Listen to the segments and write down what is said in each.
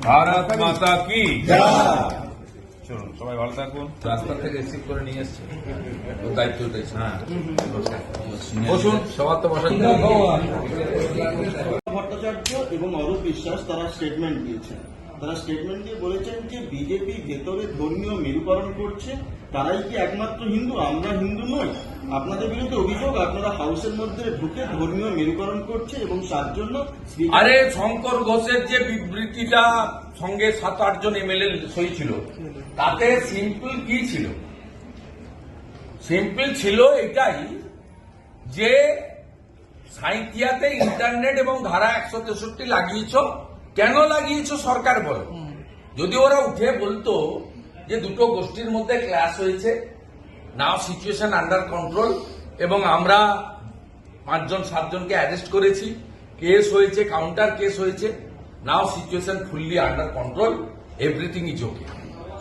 ভারত মাতা কি? চলুন সবাই ভালো থাকুন। রাস্তা থেকে রিসিভ করে নিয়ে এসছে। দায়িত্ব উঠেছে হ্যাঁ। বসুন। সবার তো বসার ভট্টাচার্য এবং অরূপ বিশ্বাস তারা স্টেটমেন্ট দিয়েছেন। তারা স্টেটমেন্ট দিয়ে বলেছেন যে বিজেপি ভেতরে ধর্মীয় মেরুকরণ করছে, তারাই কি একমাত্র হিন্দু? আমরা হিন্দু নই। আপনাদের বিরুদ্ধে অভিযোগ, আপনারা হাউসের মধ্যে ঢুকে ধর্মীয় মেরুকরণ করছে এবং তার জন্য আরে শঙ্কর ঘোষের যে বিবৃতিটা সঙ্গে সাত আটজন এমএলএ সই ছিল, তাতে সিম্পল কি ছিল? সিম্পল ছিল এটাই যে সাঁইতিয়াতে ইন্টারনেট এবং ধারা একশো তেষট্টি লাগিয়েছ কেন লাগিয়েছ সরকার বলো? যদি ওরা উঠে বলতো যে দুটো গোষ্ঠীর মধ্যে ক্লাস হয়েছে নাও সিচুয়েশন আন্ডার কন্ট্রোল এবং আমরা পাঁচজন সাতজনকে অ্যারেস্ট করেছি কেস হয়েছে কাউন্টার কেস হয়েছে now situation fully under control everything is okay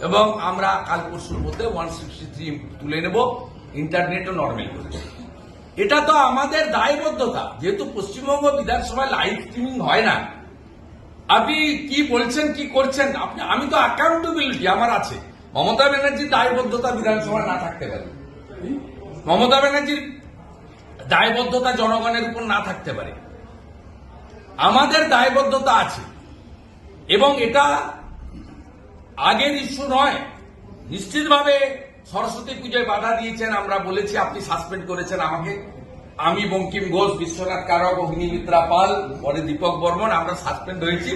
এবং আমরা কাল পরশুর মধ্যে ওয়ান সিক্সটি থ্রি তুলে নেব ইন্টারনেটও নর্মাল করেছি এটা তো আমাদের দায়বদ্ধতা যেহেতু পশ্চিমবঙ্গ বিধানসভায় লাইভ স্ট্রিমিং হয় না। আপনি কি বলছেন, কি করছেন? আপনি, আমি তো অ্যাকাউন্টেবিলিটি আমার আছে। মমতা ব্যানার্জির দায়বদ্ধতা বিধানসভা না থাকতে পারে। মমতা ব্যানার্জির দায়বদ্ধতা জনগণের উপর না থাকতে পারে। আমাদের দায়বদ্ধতা আছে। এবং এটা আগের ইস্যু নয়। নিশ্চিতভাবে সরস্বতী পুজোয় বাধা দিয়েছেন, আমরা বলেছি, আপনি সাসপেন্ড করেছেন আমাকে। আমি বঙ্কিম ঘোষ, বিশ্বনাথ কারক অগ্নিমিত্রা পাল, পরে দীপক বর্মন, আমরা সাসপেন্ড হয়েছি।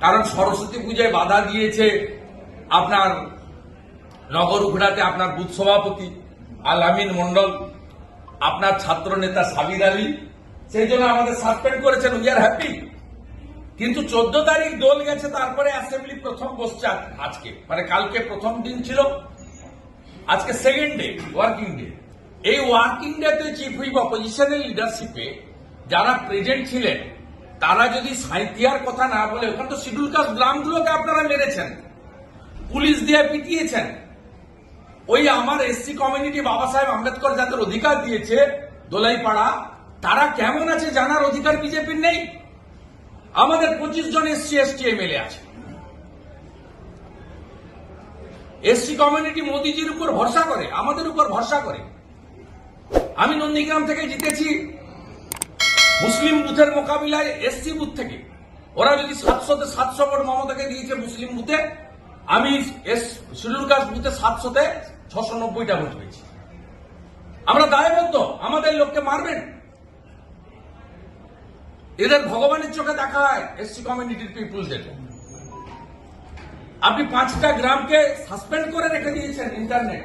কারণ সরস্বতী পুজোয় বাধা দিয়েছে আপনার নগর উখড়াতে আপনার বুথ সভাপতি আল আমিন মন্ডল আপনার ছাত্র নেতা সাবির আলী। সেই জন্য আমাদের সাসপেন্ড করেছেন, উই আর হ্যাপি। কিন্তু চোদ্দ তারিখ দোল গেছে, তারপরে অ্যাসেম্বলি প্রথম বসছে আজকে। মানে কালকে প্রথম দিন ছিল। আজকে সেকেন্ড ডে, ওয়ার্কিং ডে। এই ওয়ার্কিং ডেতে চিফ হুইপ অপোজিশনের লিডারশিপে যারা প্রেজেন্ট ছিলেন, তারা যদি সাঁইতিয়ার কথা না বলে, ওখানে তো শিডিউল কাস্ট গ্রামগুলোকে আপনারা মেরেছেন, পুলিশ দিয়ে পিটিয়েছেন। ওই আমার এসসি কমিউনিটি বাবা সাহেব আম্বেদকর যাদের অধিকার দিয়েছে দোলাইপাড়া, তারা কেমন আছে জানার অধিকার বিজেপির নেই? আমাদের পঁচিশ জন এসসি এসটি এমএলএ আছে। এসসি কমিউনিটি মোদিজির উপর ভরসা করে, আমাদের উপর ভরসা করে। আমি নন্দীগ্রাম থেকে জিতেছি। মুসলিম বুথের মোকাবিলায় এসসি বুথ থেকে। ওরা যদি সাতশোতে সাতশো ভোট মমতাকে দিয়েছে মুসলিম বুথে, আমি এস কাস্ট বুথে সাতশোতে ছশো নব্বইটা ভোট পেয়েছি। আমরা দায়বদ্ধ, আমাদের লোককে মারবেন। এদের ভগবানের চোখে দেখা হয় এসসি কমিউনিটির পিপুলদের। আপনি পাঁচটা গ্রামকে সাসপেন্ড করে রেখে দিয়েছেন ইন্টারনেট।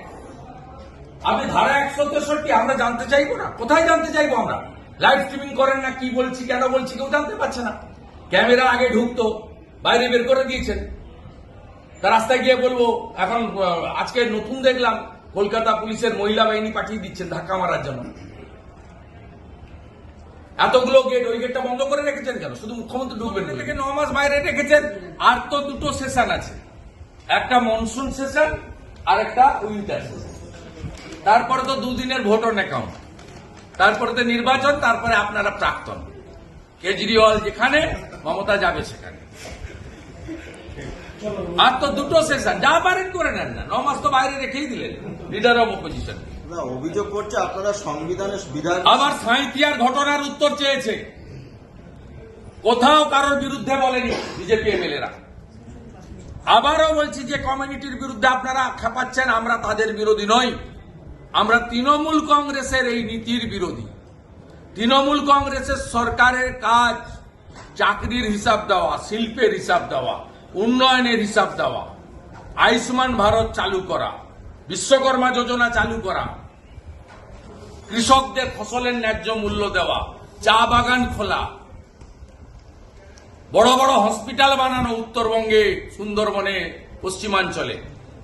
আপনি ধারা একশো তেষট্টি আমরা জানতে চাইব না? কোথায় জানতে চাইব আমরা? লাইভ স্ট্রিমিং করেন না কি বলছি কেন বলছি কেউ জানতে পারছে না। ক্যামেরা আগে ঢুকতো বাইরে বের করে দিয়েছেন। তা রাস্তায় গিয়ে বলব এখন আজকে নতুন দেখলাম কলকাতা পুলিশের মহিলা বাহিনী পাঠিয়ে দিচ্ছেন ধাক্কা মারার জন্য। এতগুলো গেট ওই গেটটা বন্ধ করে রেখেছেন কেন? শুধু মুখ্যমন্ত্রী ঢুকবেন থেকে ন মাস বাইরে রেখেছেন আর তো দুটো সেশন আছে। একটা মনসুন সেশন আর একটা উইন্টার সেশন তারপরে তো দুদিনের ভোট অন অ্যাকাউন্ট। তারপরে তো নির্বাচন তারপরে আপনারা প্রাক্তন। কেজরিওয়াল যেখানে মমতা যাবে সেখানে। আর তো দুটো সেশন যা পারেন করে নেন না। ন মাস তো বাইরে রেখেই দিলেন লিডার অব অপোজিশন অভিযোগ করছে আপনারা সংবিধানের বিধান আবার সাঁইতিয়ার ঘটনার উত্তর চেয়েছে। কোথাও কারোর বিরুদ্ধে বলেনি বিজেপি এমএলএরা। আবারও বলছি যে কমিউনিটির বিরুদ্ধে আপনারা খেপাচ্ছেন আমরা তাদের বিরোধী নই। আমরা তৃণমূল কংগ্রেসের এই নীতির বিরোধী। তৃণমূল কংগ্রেসের সরকারের কাজ চাকরির হিসাব দেওয়া, শিল্পের হিসাব দেওয়া, উন্নয়নের হিসাব দেওয়া, আয়ুষ্মান ভারত চালু করা, বিশ্বকর্মা যোজনা চালু করা, কৃষকদের ফসলের ন্যায্য মূল্য দেওয়া, চা বাগান খোলা, বড় বড় হসপিটাল বানানো উত্তরবঙ্গে, সুন্দরবনে, পশ্চিমাঞ্চলে।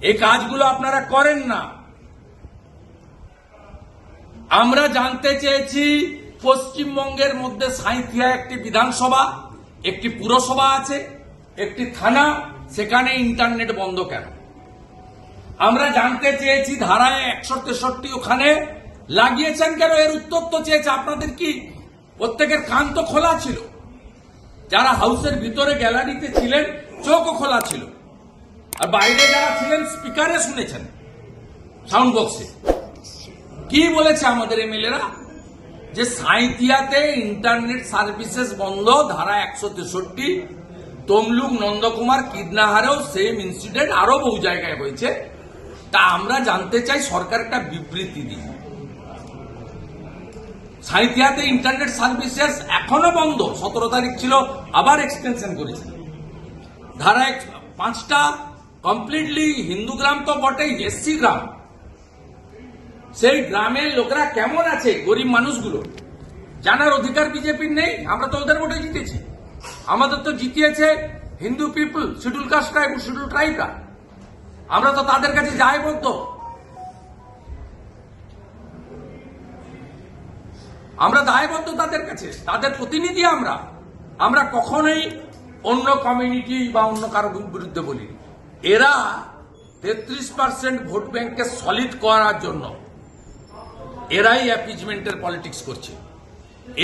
এই কাজগুলো আপনারা করেন না। আমরা জানতে চেয়েছি পশ্চিমবঙ্গের মধ্যে সাঁইথিয়া একটি বিধানসভা, একটি পুরসভা আছে, একটি থানা, সেখানে ইন্টারনেট বন্ধ কেন? আমরা জানতে চেয়েছি ধারায় একশো তেষট্টি ওখানে লাগিয়েছেন কেন? এর উত্তর তো চেয়েছে। আপনাদের কি প্রত্যেকের কান তো খোলা ছিল? যারা হাউসের ভিতরে গ্যালারিতে ছিলেন, চোখও খোলা ছিল। আর বাইরে যারা ছিলেন, স্পিকারে শুনেছেন, সাউন্ড বক্সে। কি বলেছে আমাদের এমএলএরা? যে সাঁইতিয়াতে ইন্টারনেট সার্ভিসেস বন্ধ, ধারা একশো তেষট্টি, তমলুক নন্দকুমার কিডনাহারেও সেম ইনসিডেন্ট আরও বহু জায়গায় হয়েছে। তা আমরা জানতে চাই সরকার একটা বিবৃতি দিই সাঁইতিয়াতে ইন্টারনেট সার্ভিসেস এখনও বন্ধ, সতেরো তারিখ ছিল, আবার এক্সটেনশন করেছে। ধারা পাঁচটা কমপ্লিটলি হিন্দু গ্রাম তো বটেই, এসসি গ্রাম। সেই গ্রামের লোকেরা কেমন আছে গরিব মানুষগুলো? জানার অধিকার বিজেপির নেই, আমরা তো ওদের ভোটে জিতেছি। আমাদের তো জিতিয়েছে Hindu people, schedule caste tribe schedule ট্রাইবরা। আমরা তো তাদের কাছে যাই বলতো। আমরা দায়বদ্ধ তাদের কাছে, তাদের প্রতিনিধি আমরা। আমরা কখনোই অন্য কমিউনিটি বা অন্য কারও বিরুদ্ধে বলি এরা তেত্রিশ পার্সেন্ট ভোট ব্যাংককে সলিড করার জন্য এরাই অ্যাপিজমেন্টের পলিটিক্স করছে।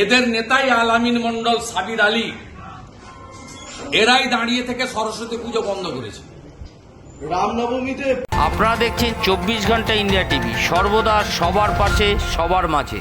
এদের নেতাই আলামিন মন্ডল সাবির আলী। এরাই দাঁড়িয়ে থেকে সরস্বতী পুজো বন্ধ করেছে। রামনবমীতে আপনারা দেখছেন চব্বিশ ঘণ্টা ইন্ডিয়া টিভি। সর্বদা সবার পাশে সবার মাঝে।